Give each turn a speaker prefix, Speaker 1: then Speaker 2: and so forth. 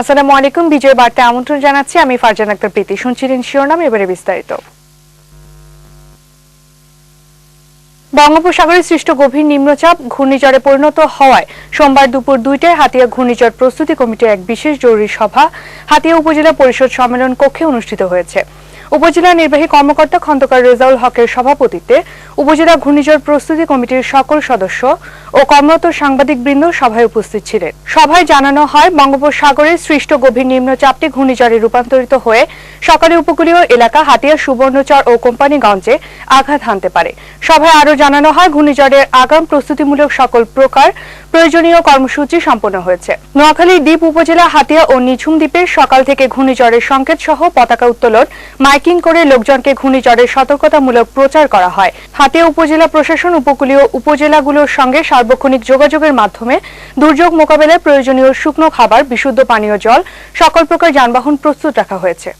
Speaker 1: আসসালামু আলাইকুম, বিজয় বার্তা আমন্ত্রণ জানাচ্ছি। আমি ফারজান আক্তার, প্রীতি শুনছিলেন শিরোনাম, এবারে বিস্তারিত। বঙ্গোপসাগরে সৃষ্ট গভীর নিম্নচাপ ঘূর্ণিঝড়ে পরিণত হওয়ায় সোমবার দুপুর দুইটায় হাতিয়া ঘূর্ণিঝড় প্রস্তুতি কমিটির এক বিশেষ জরুরি সভা হাতিয়া উপজেলা পরিষদ সম্মেলন কক্ষে অনুষ্ঠিত হয়েছে। উপজেলা নির্বাহী কর্মকর্তা খন্দকার রেজাউল হকের সভাপতিত্বে উপজেলা ঘূর্ণিঝড় প্রস্তুতি কমিটির সকল সদস্য ও কর্মরত সাংবাদিকবৃন্দ সভায় উপস্থিত ছিলেন। সভায় জানানো হয়, বঙ্গোপসাগরে সৃষ্ট গভীর নিম্নচাপটি ঘূর্ণিঝড়ে রূপান্তরিত হয়ে সকালে উপকূলীয় এলাকা হাতিয়া, সুবর্ণচর ও কোম্পানিগঞ্জে আঘাত হানতে পারে। সভায় আরও জানানো হয়, ঘূর্ণিঝড়ের আগাম প্রস্তুতিমূলক সকল প্রকার প্রয়োজনীয় কর্মসূচি সম্পন্ন হয়েছে। নোয়াখালী দ্বীপ উপজেলা হাতিয়া ও নিঝুম দ্বীপে সকাল থেকে ঘূর্ণিঝড়ের সংকেত সহ পতাকা উত্তোলন মাইকিং করে লোকজনকে ঘূর্ণিঝড়ের সতর্কতামূলক প্রচার করা হয়। হাতিয়া উপজেলা প্রশাসন, উপকূলীয় উপজেলাগুলোর সঙ্গে সার্বক্ষণিক যোগাযোগের মাধ্যমে দুর্যোগ মোকাবেলায় প্রয়োজনীয় শুকনো খাবার, বিশুদ্ধ পানীয় জল, সকল প্রকার যানবাহন প্রস্তুত রাখা হয়েছে।